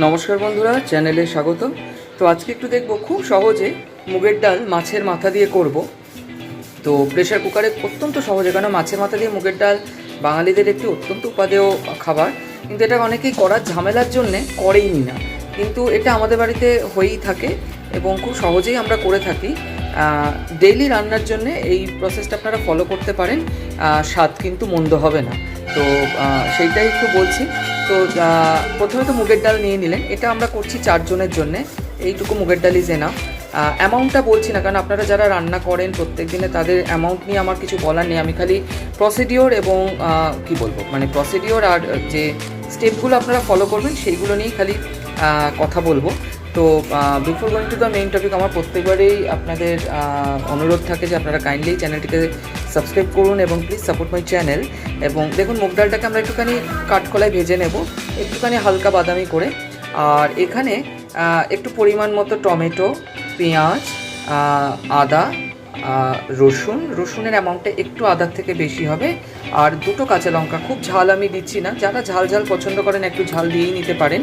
নমস্কার বন্ধুরা, চ্যানেলে স্বাগত তো আজকে একটু দেখব খুব সহজে মুগের ডাল মাছের মাথা দিয়ে করব। তো প্রেশার কুকারে অত্যন্ত সহজে, কেন মাছের মাথা দিয়ে মুগের ডাল বাঙালিদের একটি অত্যন্ত উপাদেয় খাবার। কিন্তু এটা অনেকেই করার ঝামেলার জন্যে করেইনি না। কিন্তু এটা আমাদের বাড়িতে হয়েই থাকে এবং খুব সহজেই আমরা করে থাকি। ডেইলি রান্নার জন্য এই প্রসেসটা আপনারা ফলো করতে পারেন। স্বাদ কিন্তু মন্দ হবে না। তো সেইটাই একটু বলছি। তো প্রথমে তো মুগের ডাল নিয়ে নিলেন। এটা আমরা করছি চারজনের জন্যে। এইটুকু মুগের ডাল এনাফ অ্যামাউন্টটা বলছি না, কারণ আপনারা যারা রান্না করেন প্রত্যেক দিনে তাদের অ্যামাউন্ট নিয়ে আমার কিছু বলার নেই। আমি খালি প্রসিডিওর এবং কি বলব? মানে প্রসিডিওর আর যে স্টেপগুলো আপনারা ফলো করবেন, সেইগুলো নিয়েই খালি কথা বলব। তো before going to the main topic আমার প্রত্যেকবারেই আপনাদের অনুরোধ থাকে যে আপনারা কাইন্ডলি চ্যানেলটিকে সাবস্ক্রাইব করুন এবং প্লিজ সাপোর্ট মাই চ্যানেল এবং দেখুন, মুগ ডালটাকে আমরা একটুখানি কাঠকলায় ভেজে নেব, একটুখানি হালকা বাদামি করে। আর এখানে একটু পরিমাণ মতো টমেটো, পেঁয়াজ আদা রসুন। রসুনের অ্যামাউন্টটা একটু আদার থেকে বেশি হবে। আর দুটো কাঁচা লঙ্কা। খুব ঝাল আমি দিচ্ছি না। যারা ঝাল ঝাল পছন্দ করেন, একটু ঝাল দিয়েই নিতে পারেন।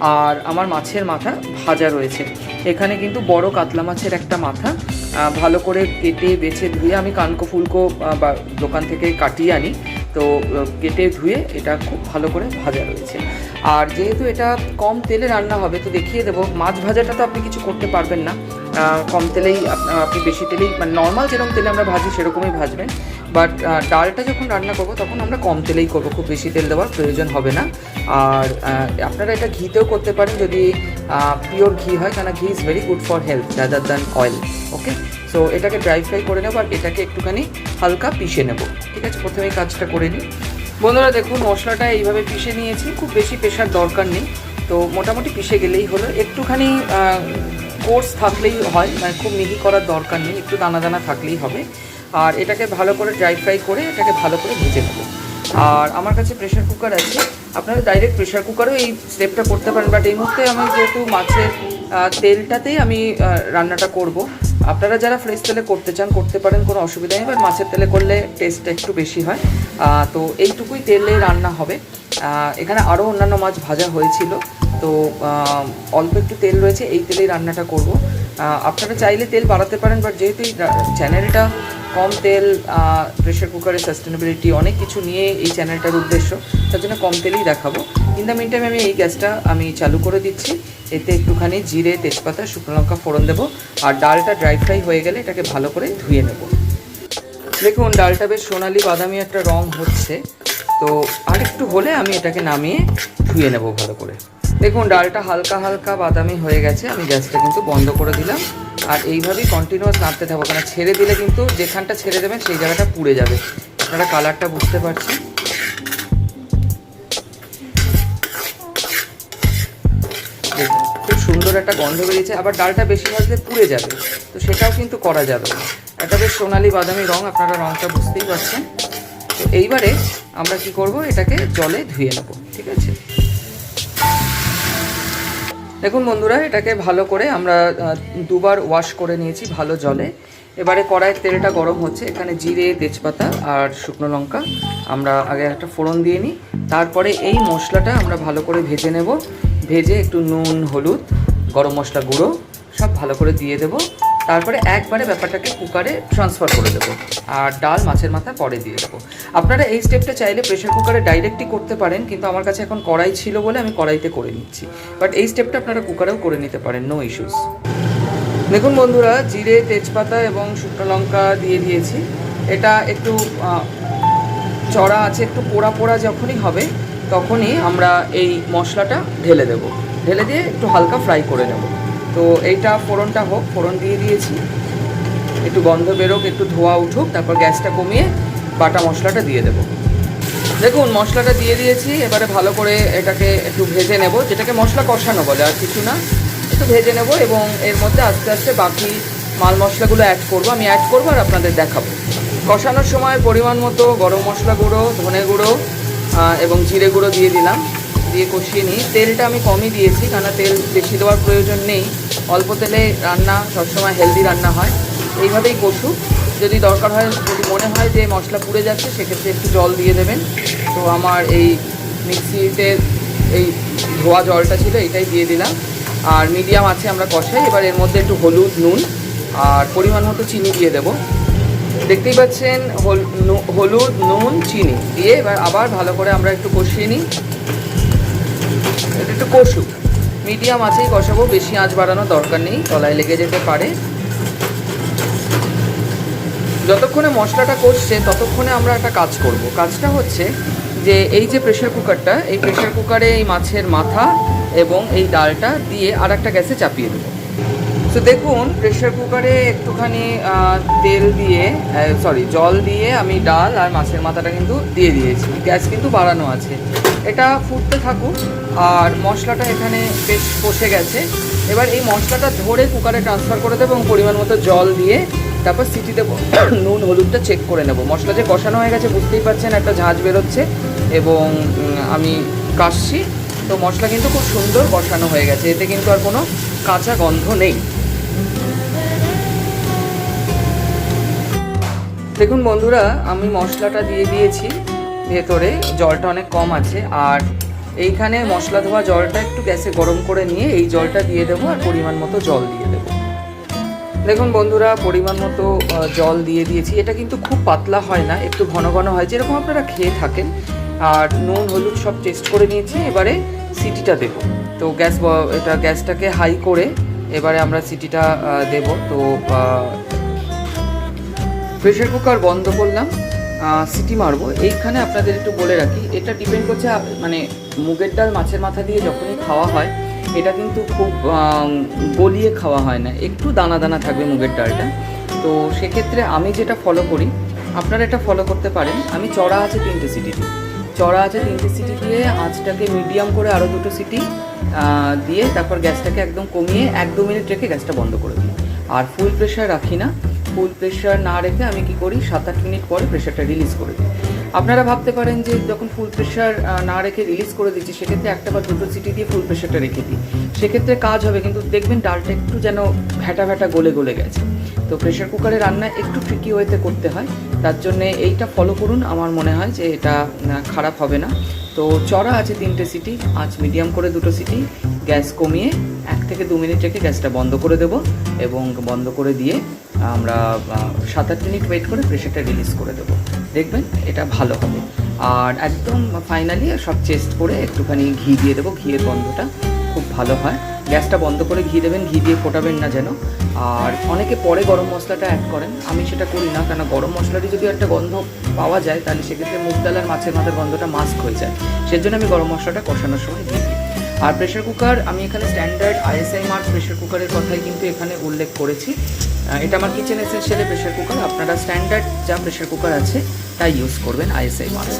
আর আমার মাছের মাথা ভাজা রয়েছে। এখানে কিন্তু বড় কাতলা মাছের একটা মাথা। ভালো করে কেটে, বেছে ধুয়ে আমি কানকো ফুলকো বা দোকান থেকে কাটিয়ে আনি। তো কেটে ধুয়ে এটা খুব ভালো করে ভাজা রয়েছে। আর যেহেতু এটা কম তেলে রান্না হবে, তো দেখিয়ে দেবো। মাছ ভাজাটা তো আপনি কিছু করতে পারবেন না। কম তেলেই আপনি বেশি তেলেই মানে নর্মাল যেরকম তেলে আমরা ভাজি, সেরকমই ভাজবেন। বাট ডালটা যখন রান্না করব, তখন আমরা কম তেলেই করব। খুব বেশি তেল দেওয়ার প্রয়োজন হবে না। আর আপনারা এটা ঘিতেও করতে পারেন যদি পিওর ঘি হয়। কেন ghee is very good for health rather than oil okay so এটাকে ড্রাই ফ্রাই করে নেব আর এটাকে একটুখানি হালকা পিষে নেব। ঠিক আছে? প্রথমে কাজটা করে নিই। বন্ধুরা, দেখুন, মশলাটা এইভাবে পিষে নিয়েছি। খুব বেশি পেশার দরকার নেই। তো মোটামুটি পিষে গেলেই হলো। একটুখানি কোর্স থাকলেই হয় মানে খুব মিহি করার দরকার নেই, একটু দানা দানা থাকলেই হবে। আর এটাকে ভালো করে ড্রাই ফ্রাই করে এটাকে ভালো করে ভেজে নেব। আর আমার কাছে প্রেশার কুকার আছে, আপনারা ডাইরেক্ট প্রেশার কুকারেও এই স্টেপটা করতে পারেন। বাট এই মুহূর্তে আমি যেহেতু মাছের তেলটাতেই আমি রান্নাটা করব। আপনারা যারা ফ্রেশ তেলে করতে চান, করতে পারেন, কোনো অসুবিধা নেই। বাট মাছের তেলে করলে টেস্টটা একটু বেশি হয়। তো এইটুকুই তেলে রান্না হবে। এখানে আরও অন্যান্য মাছ ভাজা হয়েছিল। তো অল্প একটু তেল রয়েছে, এই তেলেই রান্নাটা করব। আপনারা চাইলে তেল বাড়াতে পারেন বাট যেহেতু এই চ্যানেলটা কম তেল প্রেশার কুকারের সাস্টেনেবিলিটি অনেক কিছু নিয়ে এই চ্যানেলটার উদ্দেশ্য, তার জন্য কম তেলেই দেখাবো। ইন দ্য মিন টাইম আমি এই গ্যাসটা আমি চালু করে দিচ্ছি। এতে একটুখানি জিরে, তেজপাতা, শুকনো লঙ্কা ফোড়ন দেবো। আর ডালটা ড্রাই ফ্রাই হয়ে গেলে এটাকে ভালো করে ধুয়ে নেব। দেখুন, ডালটা বেশ সোনালি বাদামি একটা রং হচ্ছে। তো আর একটু হলে আমি এটাকে নামিয়ে ধুয়ে নেব ভালো করে। দেখুন, ডালটা হালকা হালকা বাদামি হয়ে গেছে। আমি গ্যাসটা কিন্তু বন্ধ করে দিলাম। আর এইভাবেই কন্টিনিউয়াস নাড়তে থাকব। কারণ ছেড়ে দিলে কিন্তু যেখানটা ছেড়ে দেবেন, সেই জায়গাটা পুড়ে যাবে। আপনারা কালারটা বুঝতে পারছেন? খুব সুন্দর একটা গন্ধ বেরিয়েছে। আবার ডালটা বেশি ভাজলে পুড়ে যাবে। তো সেটাও কিন্তু করা যাবে না। এটা বেশ সোনালি বাদামি রং, আপনারা রংটা বুঝতেই পারছেন। তো এইবারে আমরা কি করব? এটাকে জলে ধুয়ে নেব। ঠিক আছে? দেখুন বন্ধুরা, এটাকে ভালো করে আমরা দুবার ওয়াশ করে নিয়েছি ভালো জলে। এবারে কড়াইয়ের তেলটা গরম হচ্ছে। এখানে জিরে, তেজপাতা আর শুকনো লঙ্কা আমরা আগে একটা ফোড়ন দিয়ে নিই। তারপরে এই মশলাটা আমরা ভালো করে ভেজে নেব। ভেজে একটু নুন, হলুদ, গরম মশলা গুঁড়ো সব ভালো করে দিয়ে দেবো। তারপরে একবারে ব্যাপারটাকে কুকারে ট্রান্সফার করে দেবো। আর ডাল মাছের মাথা পরে দিয়ে দেবো। আপনারা এই স্টেপটা চাইলে প্রেশার কুকারে ডাইরেক্টই করতে পারেন, কিন্তু আমার কাছে এখন কড়াই ছিল বলে আমি কড়াইতে করে নিচ্ছি। বাট এই স্টেপটা আপনারা কুকারেও করে নিতে পারেন নো ইস্যুস দেখুন বন্ধুরা, জিরে, তেজপাতা এবং শুকনো লঙ্কা দিয়ে দিয়েছি। এটা একটু চড়া আছে, একটু পোড়া পোড়া যখনই হবে, তখনই আমরা এই মশলাটা ঢেলে দেব। ঢেলে দিয়ে একটু হালকা ফ্রাই করে নেব। তো এইটা ফোড়নটা হোক, ফোড়ন দিয়ে দিয়েছি। একটু গন্ধ বেরোক, একটু ধোয়া উঠুক, তারপর গ্যাসটা কমিয়ে বাটা মশলাটা দিয়ে দেবো। দেখুন, মশলাটা দিয়ে দিয়েছি, এবারে ভালো করে এটাকে একটু ভেজে নেব, যেটাকে মশলা কষানো বলে আর কিছু না। একটু ভেজে নেব এবং এর মধ্যে আস্তে আস্তে বাকি মাল মশলাগুলো অ্যাড করব। আমি অ্যাড করব আর আপনাদের দেখাবো। কষানোর সময় পরিমাণ মতো গরম মশলা গুঁড়ো, ধনে গুঁড়ো এবং জিরে গুঁড়ো দিয়ে দিলাম। দিয়ে কষিয়ে নিই। তেলটা আমি কমই দিয়েছি কেন তেল বেশি দেওয়ার প্রয়োজন নেই। অল্প তেলে রান্না, সবসময় হেলদি রান্না হয়। এইভাবেই কষুক যদি দরকার হয়, যদি মনে হয় যে মশলা পুড়ে যাচ্ছে, সেক্ষেত্রে একটু জল দিয়ে দেবেন। তো আমার এই মিক্সিতে এই ধোয়া জলটা ছিল, এটাই দিয়ে দিলাম। আর মিডিয়াম আছে, আমরা কষাই। এবার এর মধ্যে একটু হলুদ, নুন আর পরিমাণ মতো চিনি দিয়ে দেবো। দেখতেই পাচ্ছেন, হল- হলুদ, নুন, চিনি দিয়ে এবার আবার ভালো করে আমরা একটু কষিয়ে নিই। একটু কষু মিডিয়াম আছেই কষাবো, বেশি আঁচ বাড়ানোর দরকার নেই, তলায় লেগে যেতে পারে। যতক্ষণে মশলাটা কষছে, ততক্ষণে আমরা একটা কাজ করব। কাজটা হচ্ছে যে, এই যে প্রেশার কুকারটা এই প্রেশার কুকারে এই মাছের মাথা এবং এই ডালটা দিয়ে আর একটা গ্যাসে চাপিয়ে দেবো। তো দেখুন প্রেশার কুকারে একটুখানি তেল দিয়ে সরি জল দিয়ে আমি ডাল আর মাছের মাথাটা কিন্তু দিয়ে দিয়েছি। গ্যাস কিন্তু বাড়ানো আছে। এটা ফুটতে থাকুক, আর মশলাটা এখানে বেশ কষে গেছে। এবার এই মশলাটা ধরে কুকারে ট্রান্সফার করে দেবো এবং পরিমাণ মতো জল দিয়ে তারপর সিটি দেবো নুন, হলুদটা চেক করে নেব। মশলা যে কষানো হয়ে গেছে, বুঝতেই পারছেন, একটা ঝাঁঝ বেরোচ্ছে এবং আমি কাশছি। তো মশলা কিন্তু খুব সুন্দর কষানো হয়ে গেছে, এতে কিন্তু আর কোনো কাঁচা গন্ধ নেই। দেখুন বন্ধুরা, আমি মশলাটা দিয়ে দিয়েছি। ভেতরে জলটা অনেক কম আছে, আর এইখানে মশলা ধোয়া জলটা একটু গ্যাসে গরম করে নিয়ে এই জলটা দিয়ে দেবো আর পরিমাণ মতো জল দিয়ে দেবো। দেখুন বন্ধুরা, পরিমাণ মতো জল দিয়ে দিয়েছি। এটা কিন্তু খুব পাতলা হয় না, একটু ঘন ঘন হয়, যেরকম আপনারা খেয়ে থাকেন। আর নুন, হলুদ সব টেস্ট করে নিয়েছি, এবারে সিটিটা দেব। তো গ্যাস এটা গ্যাসটাকে হাই করে এবারে আমরা সিটিটা দেব। তো প্রেশার কুকার বন্ধ করলাম। সিটি মারবো। এইখানে আপনাদের একটু বলে রাখি, এটা ডিপেন্ড করছে মানে মুগের ডাল মাছের মাথা দিয়ে যখনই খাওয়া হয়, এটা কিন্তু খুব গলিয়ে খাওয়া হয় না। একটু দানা দানা থাকবে মুগের ডালটা। তো সেক্ষেত্রে আমি যেটা ফলো করি, আপনারা এটা ফলো করতে পারেন। আমি চড়া আছে তিনটে সিটি দিই চড়া আছে তিনটে সিটি দিয়ে আঁচটাকে মিডিয়াম করে আরও দুটো সিটি দিয়ে তারপর গ্যাসটাকে একদম কমিয়ে এক দু মিনিট রেখে গ্যাসটা বন্ধ করে দিই। আর ফুল প্রেশার রাখি না। ফুল প্রেশার না রেখে আমি কি করি? সাত আট মিনিট পরে প্রেশারটা রিলিজ করে দিই। আপনারা ভাবতে পারেন যে যখন ফুল প্রেশার না রেখে রিলিজ করে দিচ্ছি, সেক্ষেত্রে একটা বা দুটো সিটি দিয়ে ফুল প্রেশারটা রেখে দিই। সেক্ষেত্রে কাজ হবে, কিন্তু দেখবেন ডালটা একটু যেন ভ্যাটা ভ্যাটা গলে গলে গেছে। তো প্রেশার কুকারে রান্না একটু ট্রিকি ওয়েতে করতে হয়। তার জন্যে এইটা ফলো করুন। আমার মনে হয় যে এটা খারাপ হবে না। তো চড়া আছে তিনটে সিটি আঁচ মিডিয়াম করে দুটো সিটি গ্যাস কমিয়ে এক থেকে দু মিনিট রেখে গ্যাসটা বন্ধ করে দেব এবং বন্ধ করে দিয়ে আমরা সাত আট মিনিট ওয়েট করে প্রেশারটা রিলিজ করে দেবো। দেখবেন এটা ভালো হবে। আর একদম ফাইনালি সব চেস্ট করে একটুখানি ঘি দিয়ে দেবো, ঘিয়ের গন্ধটা খুব ভালো হয়। গ্যাসটা বন্ধ করে ঘি দেবেন, ঘি দিয়ে ফোটাবেন না যেন। আর অনেকে পরে গরম মশলাটা অ্যাড করেন। আমি সেটা করি না কেন গরম মশলাটি যদি একটা গন্ধ পাওয়া যায়, তাহলে সেক্ষেত্রে মুগ ডাল আর মাছের মাথার গন্ধটা মাস্ক হয়ে যায়। সেজন্য আমি গরম মশলাটা কষানোর সময় দিই আর প্রেশার কুকার আমি এখানে স্ট্যান্ডার্ড আইএসআই মার্ক প্রেশার কুকারের কথাই কিন্তু এখানে উল্লেখ করেছি। এটা আমার কিচেন এসেন্সিয়ালের প্রেশার কুকার আপনারা স্ট্যান্ডার্ড যা প্রেশার কুকার আছে, তাই ইউজ করবেন আইএসআই মার্ক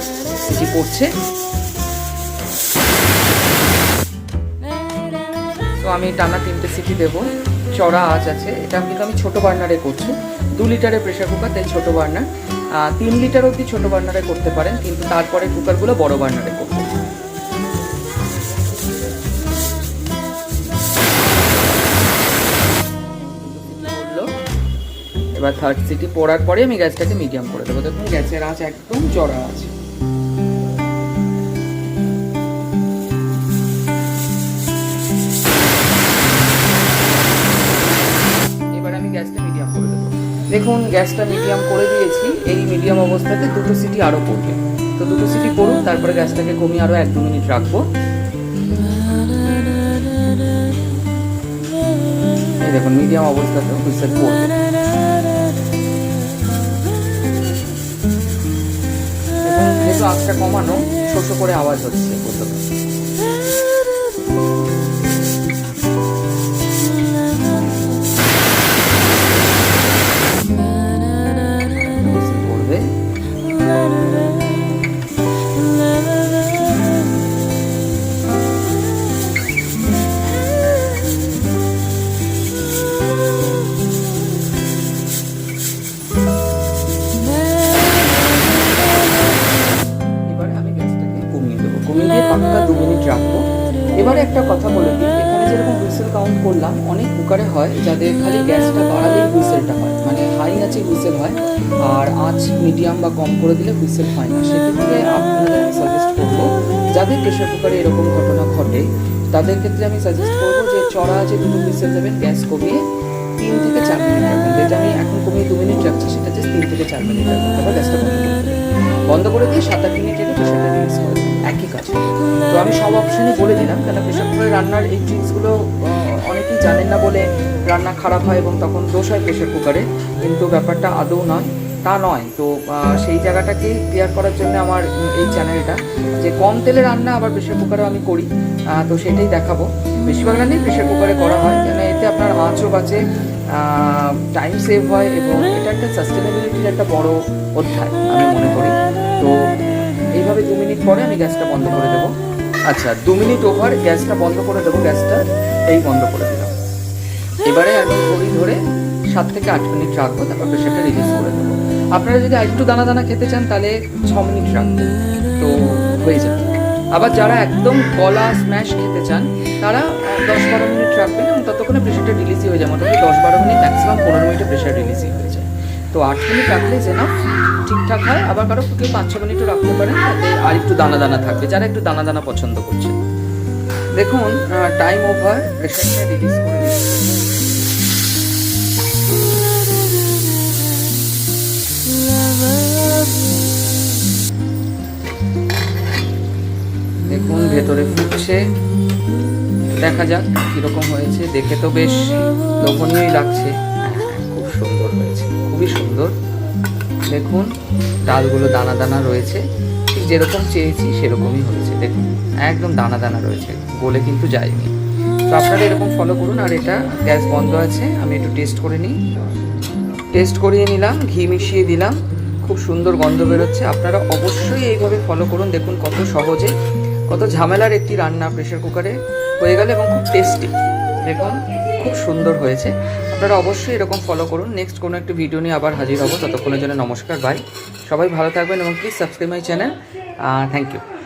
সিটি পড়ছে। তো আমি টানা তিনটে সিটি দেবো। চড়া আঁচ আছে। এটা কিন্তু আমি ছোটো বার্নারে করছি। দু লিটারের প্রেশার কুকার তাই ছোটো বার্নার। তিন লিটার অবধি ছোটো বার্নারে করতে পারেন, কিন্তু তারপরে কুকারগুলো বড় বার্নারে করতে এবার থার্ড সিটি পড়ার পরে আমি গ্যাসটাকে মিডিয়াম করে দেবো। দেখুন গ্যাসের আঁচ একদম চড়া আছে। আমি গ্যাসটা মিডিয়াম করে দেবো। দেখুন গ্যাসটা মিডিয়াম করে দিয়েছি, এই মিডিয়াম অবস্থাতে দুটো সিটি আরও পড়বে। তো দুটো সিটি পড়ুন, তারপরে গ্যাসটাকে কমিয়ে আরও এক দু মিনিট রাখব। দেখুন মিডিয়াম অবস্থাতেও হুইসেল পড়বে। যেহেতু আঁচটা কমানো শোষ করে আওয়াজ হচ্ছে। প্রথমে যাদের খালি গ্যাসটা বাড়ালেই হুইসেলটা হয়। মানে হাই আছে হুইসেল হয়, আর আঁচ মিডিয়াম বা কম করে দিলে হুইসেল হয় না। সেক্ষেত্রে আপনাদের আমি সাজেস্ট করব, যাদের প্রেশার কুকারে এরকম ঘটনা ঘটে, তাদের ক্ষেত্রে আমি সাজেস্ট করব যে চড়া যে দুটো হুইসেল দেবেন গ্যাস কমিয়ে তিন থেকে চার মিনিট যেটা আমি এখন কমিয়ে দু মিনিট রাখছি, সেটা জাস্ট তিন থেকে চার মিনিট রাখবেন তারপর গ্যাসটা বন্ধ করে বন্ধ করে দিয়ে সাত আট মিনিট রেখে প্রেশারটা রিলিজ করে। একই কাজ। তো আমি সব অপশনই বলে দিলাম কেন প্রেশার কুকারে রান্নার এই ট্রিক্সগুলো অনেকেই জানেন না বলে রান্না খারাপ হয় এবং তখন দোষ হয় প্রেশার কুকারে। কিন্তু ব্যাপারটা আদৌ নয়, তা নয়। তো সেই জায়গাটাকে ক্লিয়ার করার জন্য আমার এই চ্যানেলটা যে কম তেলে রান্না আবার প্রেশার কুকারেও আমি করি তো সেটাই দেখাবো। বেশিরভাগ রান্নাই প্রেশার কুকারে করা হয়, কেন এতে আপনার আঁচও বাঁচে টাইম সেভ হয় এবং এটা একটা সাস্টেনেবিলিটির একটা বড় অধ্যায়, আমি মনে করি। তো, এইভাবে দু মিনিট পরে আমি গ্যাসটা বন্ধ করে দেবো। আচ্ছা দু মিনিট ওভার গ্যাসটা বন্ধ করে দেবো, গ্যাসটা এই বন্ধ করে দিলাম। এবারে আমি ঘড়ি ধরে সাত থেকে আট মিনিট রাখব, তারপর প্রেশারটা রিলিজ করে দেবো। আপনারা যদি আরেকটু দানা দানা খেতে চান, তাহলে ছ মিনিট রাখবেন। তো হয়ে যাবে। আবার যারা একদম গলা স্ম্যাশ খেতে চান, তারা দশ বারো মিনিট রাখবেন এবং ততক্ষণে প্রেশারটা রিলিজই হয়ে যায় মোটামুটি দশ বারো মিনিট ম্যাক্সিমাম পনেরো মিনিটে প্রেশার রিলিজই হয়ে যায় তো আট মিনিট রাখলে যে না ঠিকঠাক হয়, আবার কারও কেউ পাঁচ ছ মিনিটও রাখতে পারেন। আর একটু দানা দানা থাকবে, যারা একটু দানা দানা পছন্দ করছেন। দেখুন টাইম ওভার প্রেশারটা রিলিজ করে দেখুন, ভেতরে ফুটছে। দেখা যাক কীরকম হয়েছে। দেখে তো বেশ লোভনীয়ই লাগছে। খুবই সুন্দর। দেখুন, ডালগুলো দানা দানা রয়েছে। ঠিক যেরকম চেয়েছি, সেরকমই হয়েছে। দেখুন, একদম দানা দানা রয়েছে। বলে কিন্তু যায়নি। তো আপনারা এরকম ফলো করুন, আর এটা গ্যাস বন্ধ আছে। আমি একটু টেস্ট করে নিই। টেস্ট করিয়ে নিলাম, ঘি মিশিয়ে দিলাম। খুব সুন্দর গন্ধ বেরোচ্ছে। আপনারা অবশ্যই এইভাবে ফলো করুন। দেখুন কত সহজে, কত ঝামেলার একটি রান্না প্রেশার কুকারে হয়ে গেল এবং খুব টেস্টি দেখুন খুব সুন্দর হয়েছে। আপনারা অবশ্যই এরকম ফলো করুন। নেক্সট কোনো একটি ভিডিও নিয়ে আবার হাজির হব। ততক্ষণের জন্য নমস্কার বাই সবাই ভালো থাকবেন এবং please subscribe my channel thank you